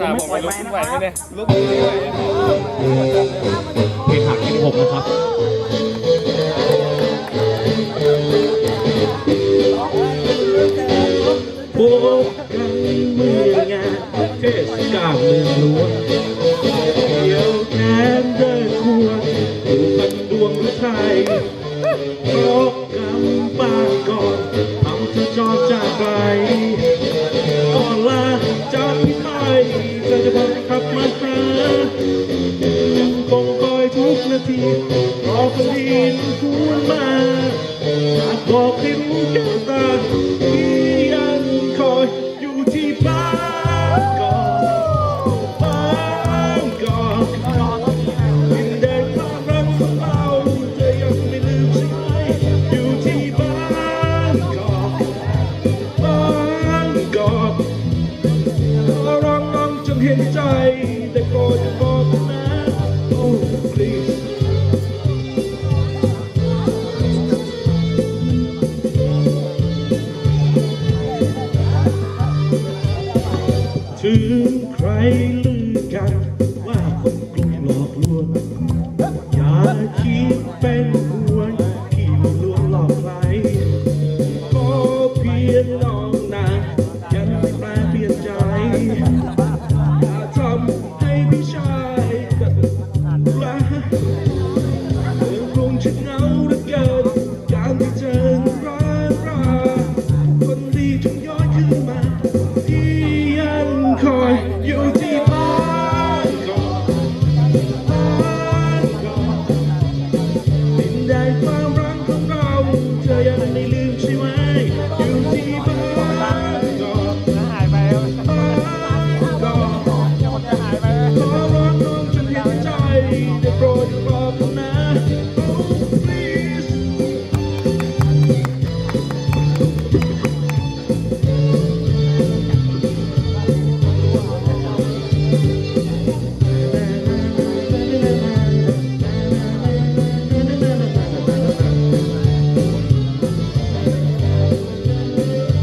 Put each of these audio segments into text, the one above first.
ตาผมนที่หกที่ผมนะครับพวกกันเมืองานเทศกาลเมืองหลวงเดียวแขนเดินควงดูกันดวงหรือไทย อบพิมพ์กันตาที่ยังคอยอยู่ที่บ้านก่อนบ้านก่อนดินแดนคามรักของเราเธอยังไม่ลืมใช่หมอยู่ที่บ้านก่อนบ้านก่อนขอร้องน้องจงเห็นใจแต่ก็รดย่า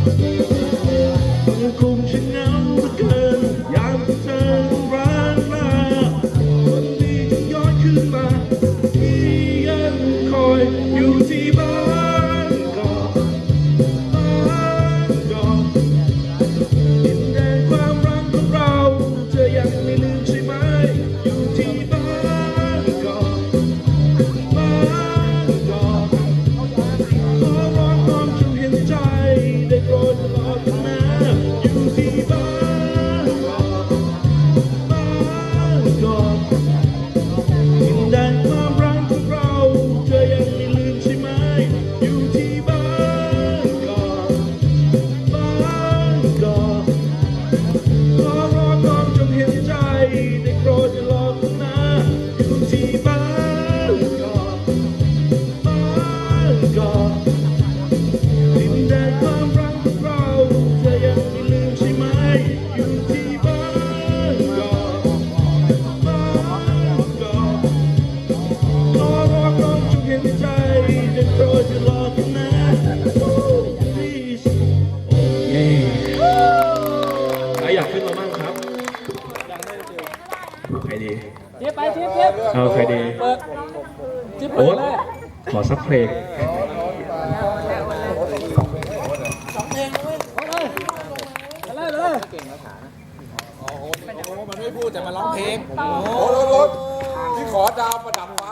Thank you. เอาใครดีโอ้ดตขอสักเพลงเพลงเลยโอ๊เลยโอ้โหมันไม่พูดแต่มาร้องเพลง โอ้โหที่ขอดาวประดับฟ้า